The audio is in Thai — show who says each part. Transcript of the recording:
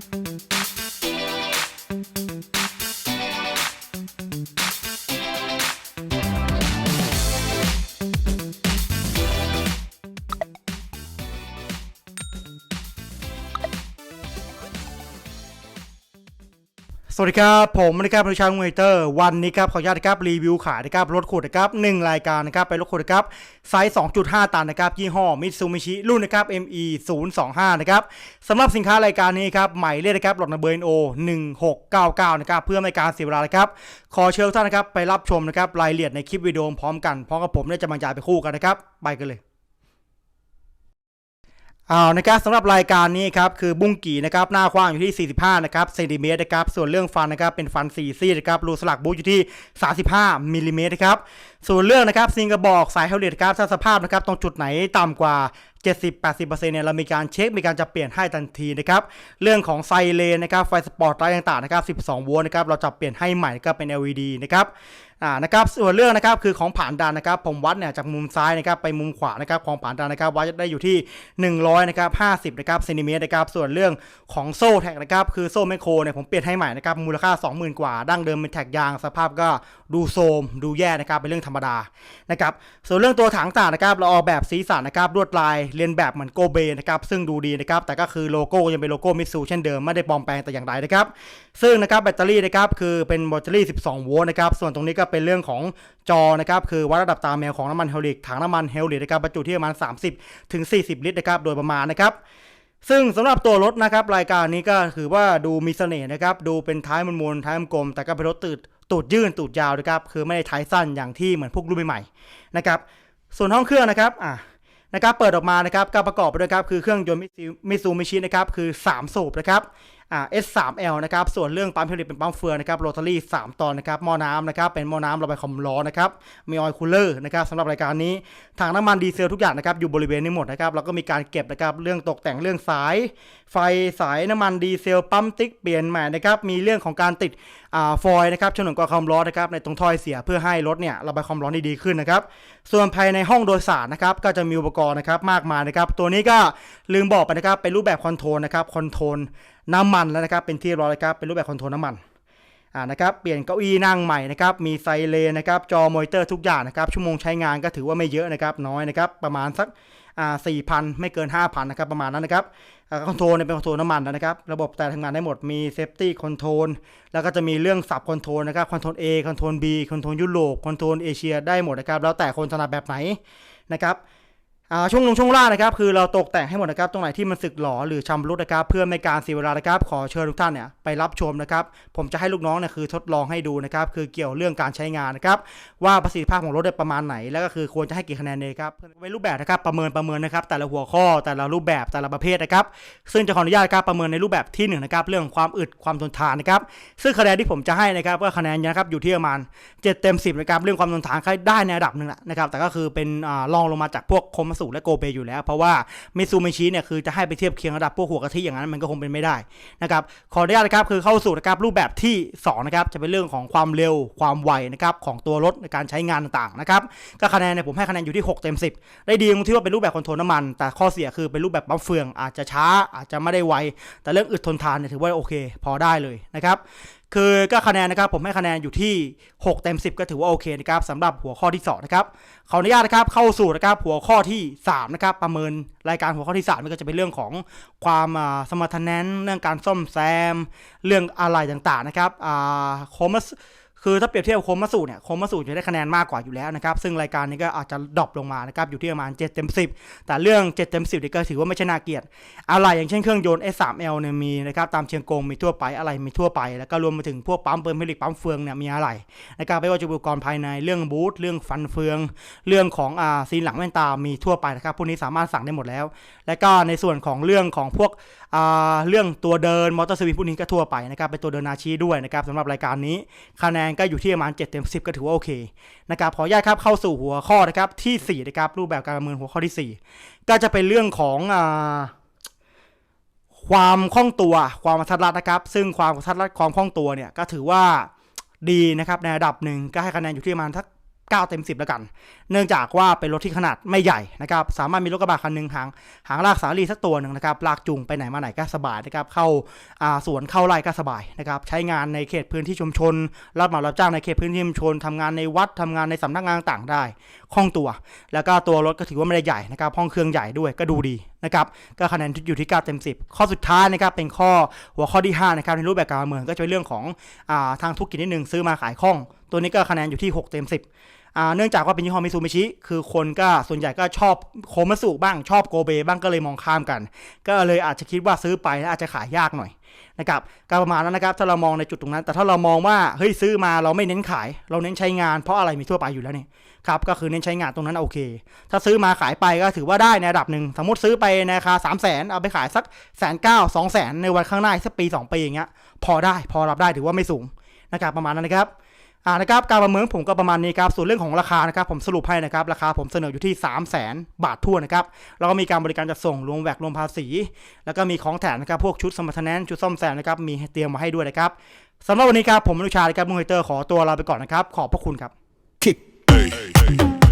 Speaker 1: Thank you. สวัสดีครับ ผมนะครับประชาชนเตอร์วันนี้ครับขออนุญาตนะครับรีวิวขายนะครับรถขุดนะครับหนึ่งรายการนะครับเป็นรถขุดนะครับไซส์ 2.5 ตันนะครับยี่ห้อมิตซูมิชิรุ่นนะครับ ME 025นะครับสำหรับสินค้ารายการนี้ครับหม่เลยนะครับหลอดนะเบอร์โอ1699นะครับเพื่อไม่การเสียเวลานะครับขอเชิญทุกท่านนะครับไปรับชมนะครับรายละเอียดในคลิปวิดีโอพร้อมกันพร้อมกับผมเนี่ยจะบรรยายไปคู่กันนะครับไปกันเลย เอานะครับสำหรับรายการนี้ครับคือบุ้งกี่นะครับหน้ากว้างอยู่ที่ 45นะครับเซนติเมตรนะครับส่วนเรื่องฟันนะครับเป็นฟัน4ซี่นะครับรูสลักบูทอยู่ที่ 35มิลลิเมตรนะครับส่วนเรื่องนะครับซิงกระบอกสายเฮลเดตครับถ้าสภาพนะครับตรงจุดไหนต่ำกว่า 70-80%เนี่ยเรามีการเช็คมีการจะเปลี่ยนให้ทันทีนะครับเรื่องของไซเลนนะครับไฟสปอร์ตไลท์ต่างๆนะครับ12โวลต์นะครับเราจะเปลี่ยนให้ใหม่ก็เป็น LED นะครับอ่านะครับส่วนเรื่องนะครับคือของผ่านดันนะครับ ผมวัดเนี่ยจากมุมซ้ายนะครับไปมุมขวานะครับของผ่านดันนะครับวัดได้อยู่ที่ 100นะครับ50นะครับเซนติเมตรนะครับส่วนเรื่องของโซ่แท็กนะครับคือโซ่แมคโครเนี่ยผมเปลี่ยนให้ใหม่นะครับมูลค่า 20,000 กว่าดั้งเดิมเป็นแท็กยางสภาพก็ดูโทมดูแย่นะครับเป็นเรื่องธรรมดานะครับส่วนเรื่องตัวถังต่างนะครับเราออกแบบสีสันนะครับลวดลายเรียนแบบเหมือนโกเบนะครับซึ่งดูดีนะครับแต่ก็คือโลโก้ยังเป็นโลโก้มิตซูเช่นเดิมไม่ได้ปลอมแปลงแต่อย่างใดนะครับซึ่งนะครับแบตเตอรี่นะครับคือเป็นแบตเตอรี่ 12 โวลต์นะครับส่วนตรงนี้ก็เป็นเรื่องของจอนะครับคือวัดระดับตาแมวของน้ำมันเฮลิกถังน้ำมันเฮลิกนะครับบรรจุที่ประมาณ 30ถึง40 ลิตรนะครับโดยประมาณนะครับซึ่งสำหรับตัวรถนะครับรายการนี้ก็คือว่าดูมีเสน่ห์นะครับดูเป็นท้ายมนๆท้ายมันกลมแต่ก็เป็นรถตูดตูดยื่นตูดยาวนะครับคือไม่ได้ท้ายสั้นอย่างที่เหมือนพวกรุ่นใหม่ๆนะครับส่วนห้องเครื่องนะครับอะ นะครับเปิดออกมานะครับก็ประกอบไปด้วยครับคือเครื่องยนต์มิซูมิชินะครับคือ 3 สูบนะครับ อ่า S3L นะครับส่วนเรื่องปั๊มผลิตเป็นปั๊มเฟืองนะครับโรตารี่3ตอนนะครับหม้อน้ำนะครับเป็นหม้อน้ำระบายความร้อนนะครับมีออยล์คูลเลอร์นะครับสำหรับรายการนี้ถังน้ำมันดีเซลทุกอย่างนะครับอยู่บริเวณนี้หมดนะครับแล้วก็มีการเก็บนะครับเรื่องตกแต่งเรื่องสาย ไฟสายน้ำมันดีเซลปั๊มติ๊กเปลี่ยนใหม่นะครับมีเรื่องของการติดอ่าฟอยล์นะครับฉนวนกรอความร้อนนะครับในตรงถ้อยเสียเพื่อให้รถเนี่ยระบายความร้อนได้ดีขึ้นนะครับส่วนภายในห้องโดยสารนะครับก็จะมีอุปกรณ์นะครับมากมายนะครับตัวนี้ก็ลืมบอกไปนะครับเป็นรูปแบบคอนโทรลนะครับคอนโทรล น้ำมันแล้วนะครับ เป็นที่ร้อยแล้วครับ เป็นรูปแบบคอนโทรลน้ำมัน อ่า นะครับ เปลี่ยนเก้าอี้นั่งใหม่นะครับ มีไซเลนนะครับ จอมอนิเตอร์ทุกอย่างนะครับ ชั่วโมงใช้งานก็ถือว่าไม่เยอะนะครับ น้อยนะครับ ประมาณสัก อ่าสี่พันไม่เกิน 5,000 นะครับ ประมาณนั้นนะครับคอนโทรลเนี่ยเป็นคอนโทรลน้ำมันนะครับ ระบบแต่ทำงานได้หมด มีเซฟตี้คอนโทรลแล้วก็จะมีเรื่องสับคอนโทรลนะครับ คอนโทรล A คอนโทรล B คอนโทรลยุโรป คอนโทรลเอเชีย ได้หมดนะครับ แล้วแต่คนถนัดแบบไหนนะครับ ช่วงลงช่วงล่างนะครับ คือเราตกแต่งให้หมดนะครับ ตรงไหนที่มันสึกหรอหรือชำรุดนะครับ เพื่อไม่การเสียเวลานะครับ ขอเชิญทุกท่านเนี่ยไปรับชมนะครับ ผมจะให้ลูกน้องเนี่ยคือทดลองให้ดูนะครับ คือเกี่ยวเรื่องการใช้งานนะครับ ว่าประสิทธิภาพของรถได้ประมาณไหน แล้วก็คือควรจะให้กี่คะแนนเลยครับไว้รูปแบบนะครับ ประเมินประเมินนะครับ แต่ละหัวข้อ แต่ละรูปแบบแต่ละประเภทนะครับ ซึ่งจะขออนุญาตครับประเมินในรูปแบบที่หนึ่งนะครับเรื่องความอึดความทนทานนะครับ ซึ่งคะแนนที่ผมจะให้นะครับก็คะแนนนะครับอยู่ที่ประมาณ7เต็ม10นะครับเรื่องความทนทานได้ในระดับหนึ่งแหละนะครับแต่ก็คือเป็นรองลงมาจากพวกคมสุและโกเบอยู่แล้ว เพราะว่ามิซูมิชิเนี่ยคือจะให้ไปเทียบเคียงระดับพวกหัวกะทิอย่างนั้นมันก็คงเป็นไม่ได้นะครับขออนุญาตนะครับคือเข้าสู่นะครับรูปแบบที่สองนะครับจะเป็นเรื่องของความเร็วความไวนะครับของตัวรถในการใช้งานต่างๆนะครับก็คะแนนเนี่ยผมให้คะแนนอยู่ที่ 6 เต็ม 10 ได้ดีตรงที่ว่าเป็นรูปแบบคอนโทรลน้ำมัน แต่ข้อเสียคือเป็นรูปแบบปั๊มเฟืองอาจจะช้าอาจจะไม่ได้ไวแต่เรื่องอึดทนทานเนี่ยถือว่าโอเค พอได้เลยนะครับ คือก็คะแนนนะครับผมให้คะแนนอยู่ที่ 6 เต็ม 10 ก็ถือว่าโอเคนะครับสำหรับหัวข้อที่ 2 นะครับขออนุญาตนะครับเข้าสู่นะครับหัวข้อที่ 3 นะครับ ประเมินรายการหัวข้อที่3มันก็จะเป็นเรื่องของความสมรรถนะเรื่องการซ่อมแซม เรื่องอะไรต่างๆนะครับอ่าคอมัส คือถ้าเปรียบเทียบกับโคมัสสูเนี่ยโคมัสสูจะได้คะแนนมากกว่าอยู่แล้วนะครับ ซึ่งรายการนี้ก็อาจจะดรอปลงมานะครับ อยู่ที่ประมาณ7เต็ม10 แต่เรื่อง7เต็ม10นี่ก็ถือว่าไม่ใช่น่าเกียดอะไรอย่างเช่นเครื่องยนต์ S3L เนี่ยมีนะครับ ตามเชียงกงมีทั่วไปอะไรมีทั่วไป แล้วก็รวมไปถึงพวกปั๊มเปิมผลิตปั๊มเฟืองเนี่ยมีอะไรนะครับไม่ว่าจะอุปกรณ์ภายในเรื่องบูทเรื่องฟันเฟือง เรื่องของอ่าซีนหลังแว่นตามีทั่วไปนะครับพวกนี้สามารถสั่งได้หมดแล้ว และก็ในส่วนของเรื่องของพวก เรื่องตัวเดินมอเตอร์สวิงพวกนี้ก็ทั่วไปนะครับเป็นตัวเดินอาชีด้วยนะครับสำหรับรายการนี้คะแนนก็อยู่ที่ประมาณ7เต็ม10 ก็ถือว่าโอเคนะครับขออนุญาตครับเข้าสู่หัวข้อนะครับที่4นะครับรูปแบบการประเมินหัวข้อที่ 4 ก็จะเป็นเรื่องของอความคล่องตัวความทัดรัดนะครับ ซึ่งความทัดรัดความคล่องตัวเนี่ยก็ถือว่าดีนะครับในระดับหนึ่งก็ให้คะแนนอยู่ที่ประมาณทัก 9 เต็ม 10 แล้วกัน เนื่องจากว่าเป็นรถที่ขนาดไม่ใหญ่นะครับ สามารถมีรถกระบะคันหนึ่งหางหางลากสาลีสักตัวหนึ่งนะครับลากจูงไปไหนมาไหนก็สบายนะครับ เข้าอ่าสวนเข้าไร่ก็สบายนะครับ ใช้งานในเขตพื้นที่ชุมชน รับเหมารับจ้างในเขตพื้นที่ชุมชนทำงานในวัดทำงานในสำนักงานต่างได้ คล่องตัว แล้วก็ตัวรถก็ถือว่าไม่ได้ใหญ่นะครับ ห้องเครื่องใหญ่ด้วยก็ดูดีนะครับก็คะแนนอยู่ที่ 9 เต็ม 10 ข้อสุดท้ายนะครับเป็นข้อหัวข้อที่5นะครับในรูปแบบการเมืองก็จะเป็นเรื่องของอ่าทางธุรกิจนิดนึงซื้อมาขายคล่องตัวนี้ก็คะแนนอยู่ที่ 6 เต็ม 10 เนื่องจากว่าเป็นยี่ห้อมิซูมิชิ คือคนก็ส่วนใหญ่ก็ชอบโคมัสุบ้างชอบโกเบบ้างก็เลยมองข้ามกัน ก็เลยอาจจะคิดว่าซื้อไปแล้วอาจจะขายยากหน่อยนะครับก็ประมาณนั้นนะครับถ้าเรามองในจุดตรงนั้น แต่ถ้าเรามองว่าเฮ้ยซื้อมาเราไม่เน้นขาย เราเน้นใช้งานเพราะอะไรมีทั่วไปอยู่แล้วนี่ครับก็คือเน้นใช้งานตรงนั้นโอเค ถ้าซื้อมาขายไปก็ถือว่าได้ในระดับหนึ่งสมมติซื้อไปในราคา3 0 0แสนเอาไปขายสักแสนเก้าสองแสนในวันข้างหน้าสักปี 2 ปีอย่างเงี้ยพอได้พอรับได้ถือว่าไม่สูงนะครับประมาณนั้นนะครับ อ่านะครับการประเมินผมก็ประมาณนี้ครับส่วนเรื่องของราคานะครับผมสรุปให้นะครับราคาผมเสนออยู่ที่ 3 0 0แสนบาททั่วนะครับแล้วก็มีการบริการจัดส่งรวมแวกรวมภาษี แล้วก็มีของแถมนะครับพวกชุดสมรรถนะชุดซ่อมแซมนะครับมีเตรียมมาให้ด้วยนะครับสำหรับวันนี้ครับผมมนุชานะครับมุงเฮเตอร์ขอตัวลาไปก่อนนะครับขอบพระคุณครับ
Speaker 2: Hey, hey, hey.